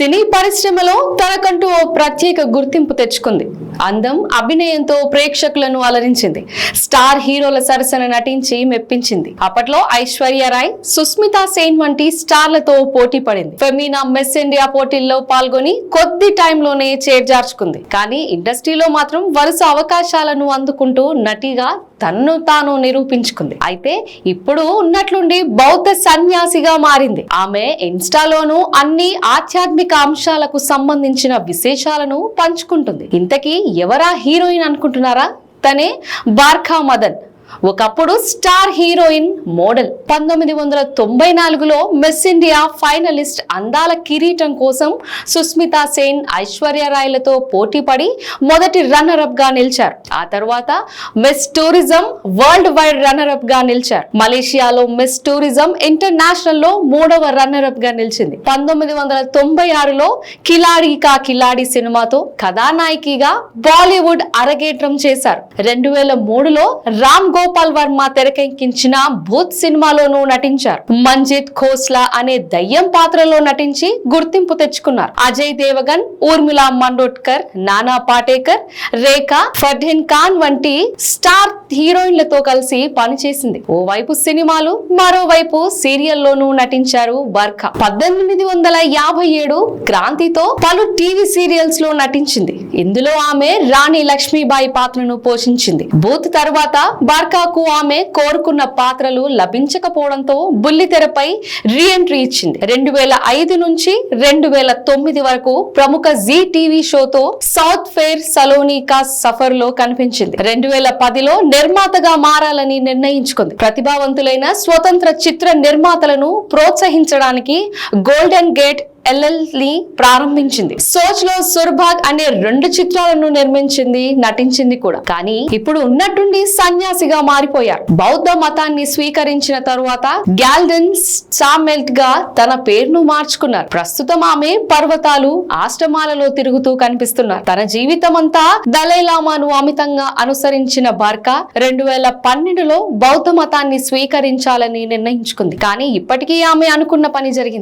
సినీ పరిశ్రమలో తనకంటూ ఓ ప్రత్యేక గుర్తింపు తెచ్చుకుంది. అందం అభినయంతో ప్రేక్షకులను అలరించింది. స్టార్ హీరోల సరసన నటించి మెప్పించింది. అప్పట్లో ఐశ్వర్య రాయ్ సుస్మితా సేన్ వంటి స్టార్లతో పోటీ పడింది. ఫెమీనా మిస్ ఇండియా పోటీల్లో పాల్గొని కొద్ది టైంలోనే చేర్జార్చుకుంది. కానీ ఇండస్ట్రీలో మాత్రం వరుస అవకాశాలను అందుకుంటూ నటిగా తన్ను తాను నిరూపించుకుంది. అయితే ఇప్పుడు ఉన్నట్లుండి బౌద్ధ సన్యాసిగా మారింది. ఆమె ఇన్స్టాలోనూ అన్ని ఆధ్యాత్మిక అంశాలకు సంబంధించిన విశేషాలను పంచుకుంటుంది. ఇంతకీ ఎవరా హీరోయిన్ అనుకుంటున్నారా? తనే బార్ఖా మదన్. ఒకప్పుడు స్టార్ హీరోయిన్ మోడల్. పంతొమ్మిది వందల తొంభై నాలుగులో మిస్ ఇండియా ఫైనలిస్ట్ అందాల కిరీటం కోసం సుస్మితా సేన్ ఐశ్వర్య రాయ్లతో పోటీ పడి మొదటి రన్నర్ అప్గా నిలిచారు. ఆ తర్వాత Miss tourism worldwide runner అప్గా నిలిచారు. మలేషియాలో మిస్ టూరిజం ఇంటర్నేషనల్లో మూడవ రన్నర్ అప్గా నిలిచింది. పంతొమ్మిది వందల తొంభై ఆరులో కిలాడి కా కిలాడి సినిమాతో కథానాయికిగా బాలీవుడ్ అరగేట్రం చేశారు. రెండు వేల మూడులో రామ్ గోపాల్ వర్మ తెరకెక్కించిన భూత్ సినిమాలోనూ నటించారు. మంజిత్ ఖోస్లా అనే దయ్యం పాత్రలో నటించి గుర్తింపు తెచ్చుకున్నారు. అజయ్ దేవగన్ ఊర్మిళ మండోట్కర్ నానా పాటేకర్ రేఖా ఫర్డిన్ ఖాన్ వంటి స్టార్ హీరోయిన్లతో కలిసి పనిచేసింది. ఓవైపు సినిమాలు మరోవైపు సీరియల్లోనూ నటించారు వర్ఖ. పద్దెనిమిది వందల యాభై ఏడు క్రాంతితో పలు టీవీ సీరియల్స్లో నటించింది. ఇందులో ఆమె రాణి లక్ష్మీబాయి పాత్రను పోషించింది. బూత్ తర్వాత బార్కాకు ఆమె కోరుకున్న పాత్రలు లభించకపోవడంతో బుల్లితెరపై రీ ఎంట్రీ ఇచ్చింది. రెండు వేల ఐదు నుంచి రెండు వేల తొమ్మిది వరకు ప్రముఖ జీ టీవీ షోతో సౌత్ ఫేర్ సలోనికా సఫర్లో కనిపించింది. రెండు వేల పదిలో నిర్మాతగా మారాలని నిర్ణయించుకుంది. ప్రతిభావంతులైన స్వతంత్ర చిత్ర నిర్మాతలను ప్రోత్సహించడానికి గోల్డెన్ గేట్ ఎల్ఎల్ని ప్రారంభించింది. సోచ్లో సుర్భాగ్ అనే రెండు చిత్రాలను నిర్మించింది నటించింది కూడా. కానీ ఇప్పుడు ఉన్నట్టుండి సన్యాసిగా మారిపోయారు. బౌద్ధ మతాన్ని స్వీకరించిన తరువాత గ్యాల్డెన్ సామెల్ట్గా తన పేరును మార్చుకున్నారు. ప్రస్తుతం ఆమె పర్వతాలు ఆశ్రమాలలో తిరుగుతూ కనిపిస్తున్నారు. తన జీవితం అంతా దలైలామాను అమితంగా అనుసరించిన బార్కా రెండు వేల పన్నెండులో బౌద్ధ మతాన్ని స్వీకరించాలని నిర్ణయించుకుంది. కానీ ఇప్పటికీ ఆమె అనుకున్న పని జరిగింది.